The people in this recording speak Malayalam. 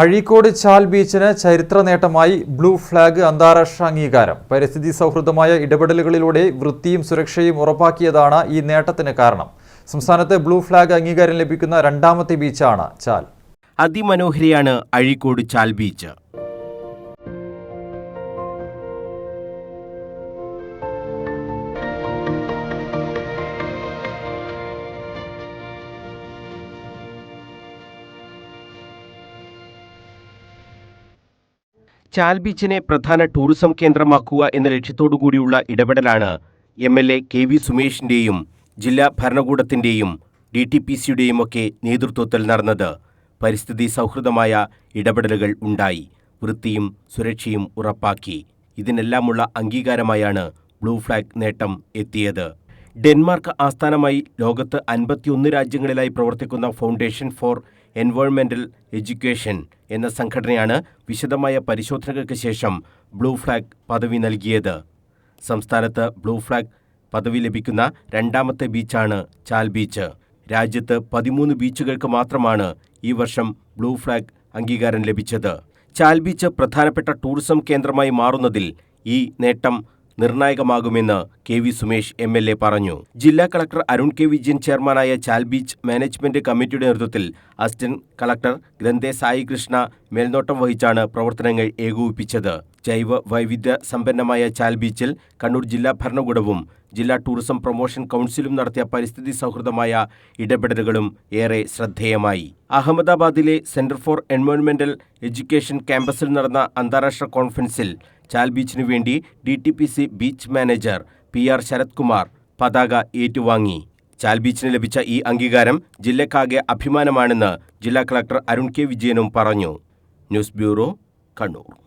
അഴീക്കോട് ചാൽ ബീച്ചിന് ചരിത്ര നേട്ടമായി ബ്ലൂ ഫ്ലാഗ് അന്താരാഷ്ട്ര അംഗീകാരം. പരിസ്ഥിതി സൗഹൃദമായ ഇടപെടലുകളിലൂടെ വൃത്തിയും സുരക്ഷയും ഉറപ്പാക്കിയതാണ് ഈ നേട്ടത്തിന് കാരണം. സംസ്ഥാനത്ത് ബ്ലൂ ഫ്ലാഗ് അംഗീകാരം ലഭിക്കുന്ന രണ്ടാമത്തെ ബീച്ചാണ് ചാൽ. അതിമനോഹരിയാണ് അഴീക്കോട് ചാൽ ബീച്ച്. ചാൽ ബീച്ചിനെ പ്രധാന ടൂറിസം കേന്ദ്രമാക്കുക എന്ന ലക്ഷ്യത്തോടു കൂടിയുള്ള ഇടപെടലാണ് M L A K V സുമേഷിന്റെയും ജില്ലാ ഭരണകൂടത്തിന്റെയും ഡി ടി പി സിയുടെയും ഒക്കെ നേതൃത്വത്തിൽ നടന്നത്. പരിസ്ഥിതി സൗഹൃദമായ ഇടപെടലുകൾ ഉണ്ടായി. വൃത്തിയും സുരക്ഷയും ഉറപ്പാക്കി. ഇതിനെല്ലാമുള്ള അംഗീകാരമായാണ് ബ്ലൂ ഫ്ലാഗ് നേട്ടം എത്തിയത്. ഡെൻമാർക്ക് ആസ്ഥാനമായി ലോകത്ത് അൻപത്തിയൊന്ന് രാജ്യങ്ങളിലായി പ്രവർത്തിക്കുന്ന ഫൗണ്ടേഷൻ ഫോർ എൻവയോൺമെന്റൽ എഡ്യൂക്കേഷൻ എന്ന സംഘടനയാണ് വിശദമായ പരിശോധനകൾക്ക് ശേഷം ബ്ലൂ ഫ്ലാഗ് പദവി നൽകിയത്. സംസ്ഥാനത്ത് ബ്ലൂ ഫ്ലാഗ് പദവി ലഭിക്കുന്ന രണ്ടാമത്തെ ബീച്ചാണ് ചാൽ ബീച്ച്. രാജ്യത്ത് പതിമൂന്ന് ബീച്ചുകൾക്ക് മാത്രമാണ് ഈ വർഷം ബ്ലൂ ഫ്ലാഗ് അംഗീകാരം ലഭിച്ചത്. ചാൽ ബീച്ച് പ്രധാനപ്പെട്ട ടൂറിസം കേന്ദ്രമായി മാറുന്നതിൽ ഈ നേട്ടം നിർണായകമാകുമെന്ന് K V Sumesh M L A പറഞ്ഞു. ജില്ലാ കളക്ടർ അരുൺ കെ വിജയൻ ചെയർമാനായ ചാൽ ബീച്ച് മാനേജ്മെന്റ് കമ്മിറ്റിയുടെ നേതൃത്വത്തിൽ അസിസ്റ്റന്റ് കളക്ടർ ഗ്രന്ഥെ സായി കൃഷ്ണ മേൽനോട്ടം വഹിച്ചാണ് പ്രവർത്തനങ്ങൾ ഏകോപിപ്പിച്ചത്. ജൈവ വൈവിധ്യ സമ്പന്നമായ ചാൽ ബീച്ചിൽ കണ്ണൂർ ജില്ലാ ഭരണകൂടവും ജില്ലാ ടൂറിസം പ്രൊമോഷൻ കൗൺസിലും നടത്തിയ പരിസ്ഥിതി സൗഹൃദമായ ഇടപെടലുകളും ഏറെ ശ്രദ്ധേയമായി. അഹമ്മദാബാദിലെ സെന്റർ ഫോർ എൻവയോൺമെന്റൽ എഡ്യൂക്കേഷൻ ക്യാമ്പസിൽ നടന്ന അന്താരാഷ്ട്ര കോൺഫറൻസിൽ ചാൽ ബീച്ചിനു വേണ്ടി D T P C beach manager P R Sarath Kumar പതാക ഏറ്റുവാങ്ങി. ചാൽ ബീച്ചിന് ലഭിച്ച ഈ അംഗീകാരം ജില്ലക്കാകെ അഭിമാനമാണെന്ന് ജില്ലാ കളക്ടർ അരുൺ കെ വിജയനും പറഞ്ഞു. News bureau Kannur.